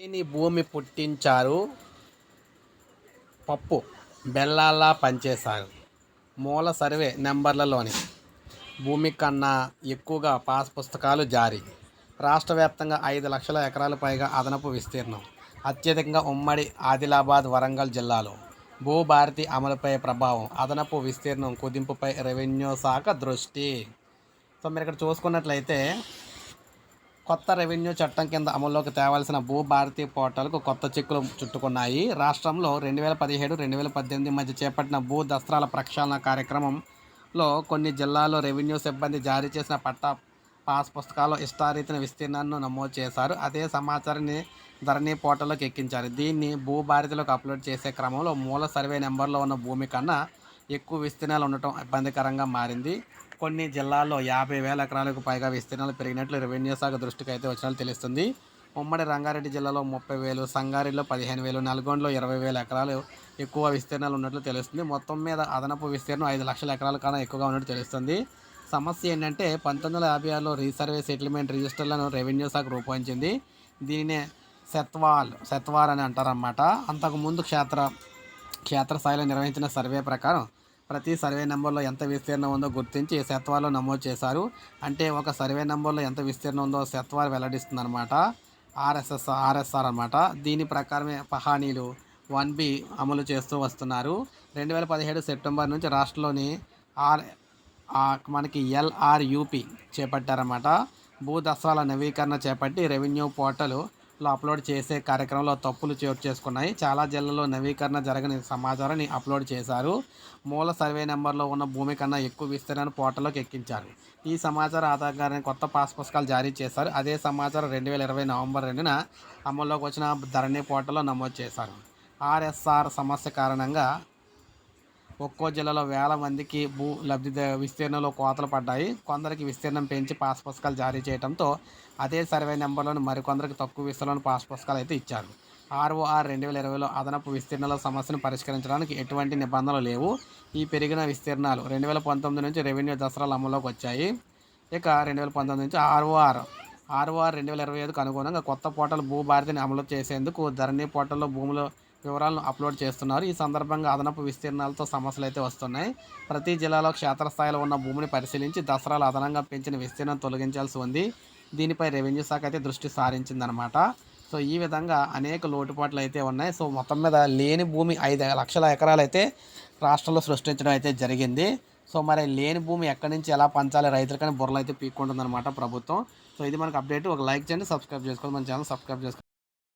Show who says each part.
Speaker 1: దేని భూమి పుట్టించారు. పప్పు బెల్లాల్లా పనిచేశారు. మూల సర్వే నెంబర్లలోని భూమి కన్నా ఎక్కువగా పాస్ పుస్తకాలు జారీ. రాష్ట్ర వ్యాప్తంగా ఐదు లక్షల ఎకరాల పైగా అదనపు విస్తీర్ణం. అత్యధికంగా ఉమ్మడి ఆదిలాబాద్ వరంగల్ జిల్లాలో భూభారతి అమలుపై ప్రభావం అదనపు విస్తీర్ణం కుదింపుపై రెవెన్యూ శాఖ దృష్టి. సో మీరు ఇక్కడ చూసుకున్నట్లయితే కొత్త రెవెన్యూ చట్టం కింద అమల్లోకి తేవాల్సిన భూభారతి పోర్టల్కు కొత్త చెక్కులు చుట్టుకున్నాయి. రాష్ట్రంలో రెండు వేల పదిహేడు రెండు వేల పద్దెనిమిది మధ్య చేపట్టిన భూ దస్త్రాల ప్రక్షాళన కార్యక్రమంలో కొన్ని జిల్లాల్లో రెవెన్యూ సిబ్బంది జారీ చేసిన పట్టా పాస్ పుస్తకాల్లో ఇష్టారీతిన విస్తీర్ణాన్ని నమోదు చేశారు. అదే సమాచారాన్ని ధరణి పోర్టల్లోకి ఎక్కించారు. దీన్ని భూభారతిలోకి అప్లోడ్ చేసే క్రమంలో మూల సర్వే నెంబర్లో ఉన్న భూమి కన్నా ఎక్కువ విస్తీర్ణాలు ఉండటం ఇబ్బందికరంగా మారింది. కొన్ని జిల్లాల్లో యాభై వేల ఎకరాలకు పైగా విస్తీర్ణాలు పెరిగినట్లు రెవెన్యూ శాఖ దృష్టికి అయితే వచ్చినట్లు తెలుస్తుంది. ఉమ్మడి రంగారెడ్డి జిల్లాలో ముప్పై వేలు సంగారెడ్డిలో పదిహేను వేలు నల్గొండలో ఇరవై వేల ఎకరాలు ఎక్కువ విస్తీర్ణాలు ఉన్నట్లు తెలుస్తుంది. మొత్తం మీద అదనపు విస్తీర్ణం ఐదు లక్షల ఎకరాల కన్నా ఎక్కువగా ఉన్నట్టు తెలుస్తుంది. సమస్య ఏంటంటే పంతొమ్మిది వందల యాభై ఆరులో రీసర్వే సెటిల్మెంట్ రిజిస్టర్లను రెవెన్యూ శాఖ రూపొందించింది. దీనినే సెత్వాల్ సెత్వార్ అని అంటారన్నమాట. అంతకుముందు క్షేత్ర క్షేత్రస్థాయిలో నిర్వహించిన సర్వే ప్రకారం ప్రతి సర్వే నెంబర్లో ఎంత విస్తీర్ణం ఉందో గుర్తించి సత్వాలు నమోదు చేశారు. అంటే ఒక సర్వే నెంబర్లో ఎంత విస్తీర్ణం ఉందో సత్వాలు వెల్లడిస్తుంది అనమాట ఆర్ఎస్ఎస్ ఆర్ఎస్ఆర్ అనమాట దీని ప్రకారమే పహానీలు వన్ బి అమలు చేస్తూ వస్తున్నారు. రెండు వేల పదిహేడు సెప్టెంబర్ నుంచి రాష్ట్రంలోని ఆర్ మనకి ఎల్ఆర్యూపి చేపట్టారన్నమాట. భూ నవీకరణ చేపట్టి రెవెన్యూ పోర్టల్లో అప్లోడ్ చేసే కార్యక్రమంలో తప్పులు చోటు చేసుకున్నాయి. చాలా జిల్లాల్లో నవీకరణ జరగని సమాచారాన్ని అప్లోడ్ చేశారు. మూల సర్వే నెంబర్లో ఉన్న భూమి కన్నా ఎక్కువ విస్తీర్ణాన్ని పోర్టల్లోకి ఎక్కించారు. ఈ సమాచారం ఆధారంగానే కొత్త పాస్ పుస్తకాలు జారీ చేశారు. అదే సమాచారం రెండు వేల ఇరవై నవంబర్ రెండున అమల్లోకి వచ్చిన ధరణి పోర్టల్లో నమోదు చేశారు. ఆర్ఎస్ఆర్ సమస్య కారణంగా ఒక్కో జిల్లాలో వేల మందికి భూ లబ్ధి విస్తీర్ణంలో కోతలు పడ్డాయి. కొందరికి విస్తీర్ణం పెంచి పాస్ పుస్తకాలు జారీ చేయడంతో అదే సర్వే నెంబర్లోని మరికొందరికి తక్కువ విస్తీర్ణంలో పాస్ పుస్తకాలు అయితే ఇచ్చారు. ఆర్ఓఆర్ రెండు వేల ఇరవైలో అదనపు విస్తీర్ణాల సమస్యను పరిష్కరించడానికి ఎటువంటి నిబంధనలు లేవు. ఈ పెరిగిన విస్తీర్ణాలు రెండు వేల పంతొమ్మిది నుంచి రెవెన్యూ దసరాలు అమల్లోకి వచ్చాయి. ఇక రెండు వేల పంతొమ్మిది నుంచి ఆర్ఓఆర్ ఆర్ఓఆర్ రెండు వేల ఇరవై ఐదుకు అనుగుణంగా కొత్త పోర్టల్ భూభారతిని అమలు చేసేందుకు ధరణి పోర్టల్లో భూములు వివరాలను అప్లోడ్ చేస్తున్నారు. ఈ సందర్భంగా అదనపు విస్తీర్ణాలతో సమస్యలు అయితే వస్తున్నాయి. ప్రతి జిల్లాలో క్షేత్రస్థాయిలో ఉన్న భూమిని పరిశీలించి దసరాలు అదనంగా పెంచిన విస్తీర్ణం తొలగించాల్సి ఉంది. దీనిపై రెవెన్యూ శాఖ అయితే దృష్టి సారించిందనమాట సో ఈ విధంగా అనేక లోటుపాట్లు అయితే ఉన్నాయి. సో మొత్తం మీద లేని భూమి ఐదు లక్షల ఎకరాలు అయితే రాష్ట్రంలో సృష్టించడం అయితే జరిగింది. సో మరి లేని భూమి ఎక్కడి నుంచి ఎలా పంచాలి? రైతులకని బుర్రలు అయితే పీక్కుంటుందన్నమాట ప్రభుత్వం. సో ఇది మనకు అప్డేట్. ఒక లైక్ చేయండి సబ్స్క్రైబ్ చేసుకోండి. మన ఛానల్ సబ్స్క్రైబ్ చేసుకోండి.